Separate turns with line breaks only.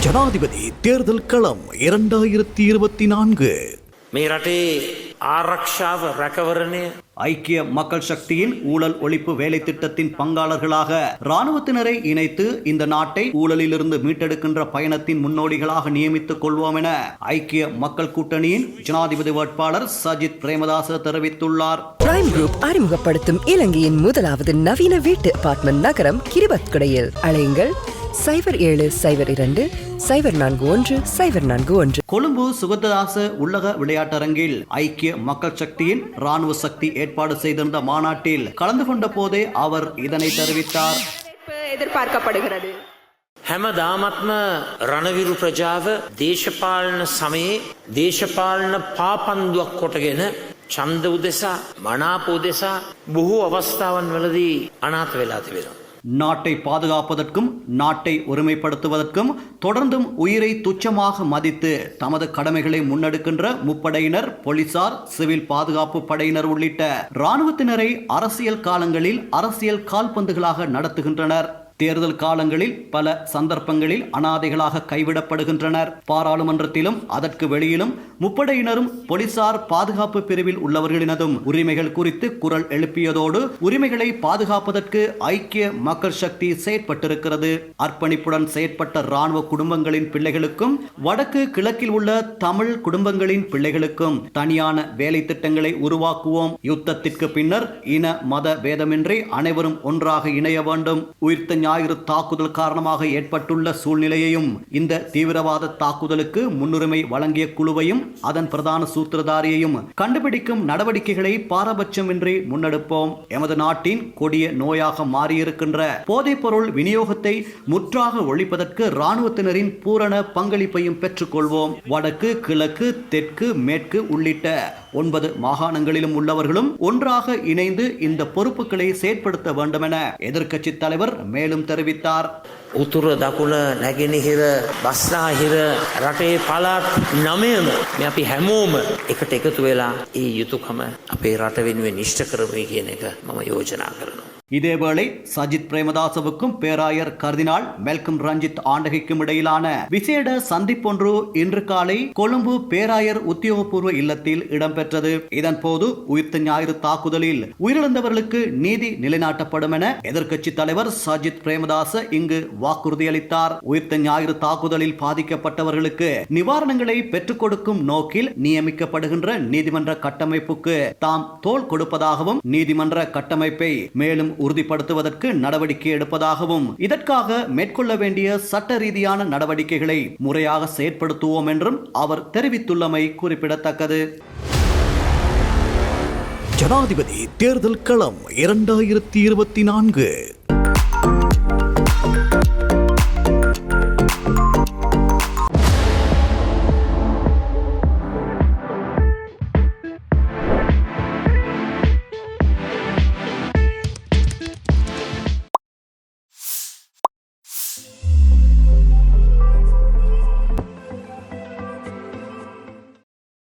ஜனாதிபதி தேர்தல் களம் இரண்டாயிரத்தி இருபத்தி நான்கு.
ஐக்கிய மக்கள் சக்தியின் ஊழல் ஒழிப்பு வேலை திட்டத்தின் பங்காளர்களாக இராணுவத்தினரை இணைத்து இந்த நாட்டை ஊழலிலிருந்து மீட்டெடுக்கின்ற பயணத்தின் முன்னோடிகளாக நியமித்துக் கொள்வோம் என ஐக்கிய மக்கள் கூட்டணியின் ஜனாதிபதி வேட்பாளர் சஜித் பிரேமதாச தெரிவித்துள்ளார்.
பிரைம் குரூப் அறிமுகப்படுத்தும் இலங்கையின் முதலாவது நவீன வீட்டு அபார்ட்மெண்ட் நகரம் கிரிபத் கடையில் அலையுங்கள் சைபர் ஏழு சைபர் இரண்டு சைபர் நான்கு ஒன்று சைபர் நான்கு ஒன்று
கொழும்பு சுகததாச உள்ளக விளையாட்டரங்கில் ஐக்கிய மக்கள் சக்தியின் ராணுவ சக்தி ஏற்பாடு செய்திருந்த மாநாட்டில் கலந்து கொண்ட போதே அவர் இதனை தெரிவித்தார்
எதிர்பார்க்கப்படுகிறது
හැම දාමත්ම රණවිරු ප්‍රජාව දේශපාලන සමයේ දේශපාලන පාපන්දුවක් කොටගෙන චන්ද උදෙසා මනාප උදෙසා බොහෝ අවස්ථාවන් වලදී අනාත වෙලා තිබෙනවා.
நாட்டை பாதுகாப்பதற்கும் நாட்டை ஒருமைப்படுத்துவதற்கும் தொடர்ந்தும் உயிரை துச்சமாக மதித்து தமது கடமைகளை முன்னெடுக்கின்ற முப்படையினர் போலீசார் சிவில் பாதுகாப்பு படையினர் உள்ளிட்ட இராணுவத்தினரை அரசியல் காலங்களில் அரசியல் கால்பந்துகளாக நடத்துகின்றனர். தேர்தல் காலங்களில் பல சந்தர்ப்பங்களில் அனாதைகளாக கைவிடப்படுகின்றனர். பாராளுமன்றத்திலும் அதற்கு வெளியிலும் முப்படையினரும் போலீசார் பாதுகாப்பு பிரிவில் உள்ளவர்களினதும் உரிமைகள் குறித்து குரல் எழுப்பியதோடு உரிமைகளை பாதுகாப்பதற்கு ஐக்கிய மக்கள் சக்தி செயற்பட்டிருக்கிறது. அர்ப்பணிப்புடன் செயற்பட்ட ராணுவ குடும்பங்களின் பிள்ளைகளுக்கும் வடக்கு கிழக்கில் உள்ள தமிழ் குடும்பங்களின் பிள்ளைகளுக்கும் தனியான வேலை திட்டங்களை உருவாக்குவோம். யுத்தத்திற்கு பின்னர் இன மத பேதமின்றி அனைவரும் ஒன்றாக இணைய வேண்டும். உயிர்த்த ஞாயிறு தாக்குதல் காரணமாக ஏற்பட்டுள்ள சூழ்நிலையையும் இந்த தீவிரவாத தாக்குதலுக்கு முன்னுரிமை வழங்கிய குழுவையும் அதன் பிரதான சூத்திரதாரியையும் கண்டுபிடிக்கும் நடவடிக்கைகளை பாரபட்சமின்றி முன்னெடுப்போம். எமது நாட்டின் கொடிய நோயாக மாறியிருக்கின்ற போதைப்பொருள் விநியோகத்தை முற்றாக ஒழிப்பதற்கு இராணுவத்தினரின் பூரண பங்களிப்பையும் பெற்றுக்கொள்வோம். வடக்கு கிழக்கு தெற்கு மேற்கு உள்ளிட்ட ஒன்பது மாகாணங்களிலும் உள்ளவர்களும் ஒன்றாக இணைந்து இந்த பொறுப்புகளை செயற்படுத்த வேண்டும் என எதிர்க்கட்சி தலைவர் மேலும் தெரிவித்தார்
උතුර දකුණ නැගෙනහිර බස්නාහිර රටේ පලාත් නමයම මේ අපි හැමෝම එකට එකතු වෙලා ඒ යුතුකම අපේ රට වෙනුවෙන් නිෂ්ට කරමයි කියන එක මම යෝජනා කරනවා.
இதேவேளை சஜித் பிரேமதாசவுக்கும் பேராயர் கர்தினால் மெல்கம் ரஞ்சித் ஆண்டகைக்கும் இடையிலான விசேட சந்திப்பொன்று இன்று காலை கொழும்பு பேராயர் உத்தியோகபூர்வ இல்லத்தில் இடம்பெற்றது. இதன் போது உயிர்த்த ஞாயிறு தாக்குதலில் உயிரிழந்தவர்களுக்கு நீதி நிலைநாட்டப்படும் என எதிர்க்கட்சி தலைவர் சஜித் பிரேமதாச இங்கு வாக்குறுதியளித்தார். உயிர்த்த ஞாயிறு தாக்குதலில் பாதிக்கப்பட்டவர்களுக்கு நிவாரணங்களை பெற்றுக் கொடுக்கும் நோக்கில் நியமிக்கப்படுகின்ற நீதிமன்ற கட்டமைப்புக்கு தாம் தோள் கொடுப்பதாகவும் நீதிமன்ற கட்டமைப்பை மேலும் உறுதிப்படுத்துவதற்கு நடவடிக்கை எடுப்பதாகவும் இதற்காக மேற்கொள்ள வேண்டிய சட்ட ரீதியான நடவடிக்கைகளை முறையாக செயற்படுத்துவோம் என்றும் அவர் தெரிவித்துள்ளமை குறிப்பிடத்தக்கது.
ஜனாதிபதி தேர்தல் களம் இரண்டாயிரத்தி இருபத்தி நான்கு.